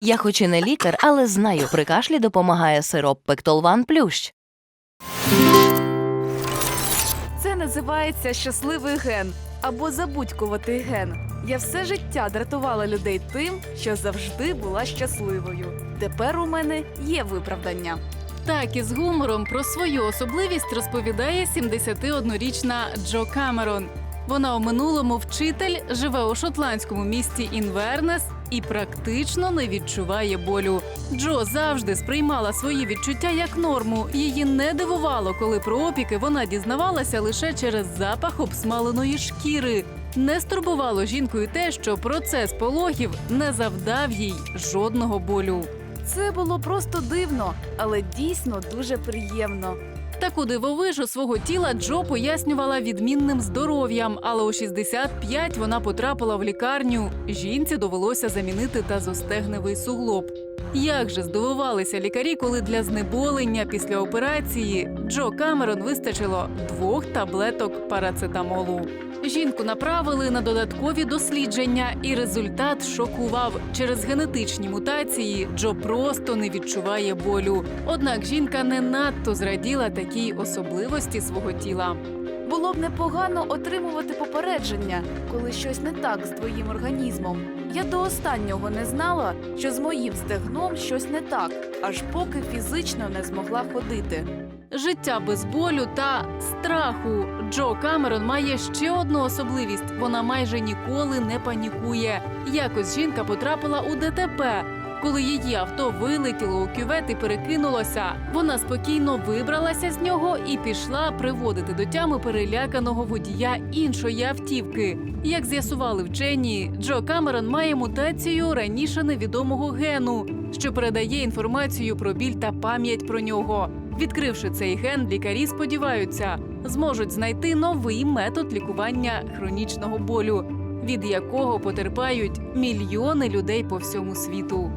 Я хоч і не лікар, але знаю, при кашлі допомагає сироп Пектолван Плющ. Це називається щасливий ген або забудькуватий ген. Я все життя дратувала людей тим, що завжди була щасливою. Тепер у мене є виправдання. Так із гумором про свою особливість розповідає 71-річна Джо Камерон. Вона у минулому вчитель, живе у шотландському місті Інвернес і практично не відчуває болю. Джо завжди сприймала свої відчуття як норму. Її не дивувало, коли про опіки вона дізнавалася лише через запах обсмаленої шкіри. Не стурбувало жінку і те, що процес пологів не завдав їй жодного болю. Це було просто дивно, але дійсно дуже приємно. Таку дивовижу свого тіла Джо пояснювала відмінним здоров'ям, але у 65 вона потрапила в лікарню. Жінці довелося замінити тазостегневий суглоб. Як же здивувалися лікарі, коли для знеболення після операції Джо Камерон вистачило двох таблеток парацетамолу. Жінку направили на додаткові дослідження, і результат шокував. Через генетичні мутації Джо просто не відчуває болю. Однак жінка не надто зраділа такій особливості свого тіла. Було б непогано отримувати попередження, коли щось не так з твоїм організмом. Я до останнього не знала, що з моїм стегном щось не так, аж поки фізично не змогла ходити. Життя без болю та страху. Джо Камерон має ще одну особливість: вона майже ніколи не панікує. Якось жінка потрапила у ДТП. Коли її авто вилетіло у кювет і перекинулося, вона спокійно вибралася з нього і пішла приводити до тями переляканого водія іншої автівки. Як з'ясували вчені, Джо Камерон має мутацію раніше невідомого гену, що передає інформацію про біль та пам'ять про нього. Відкривши цей ген, лікарі сподіваються, зможуть знайти новий метод лікування хронічного болю, від якого потерпають мільйони людей по всьому світу.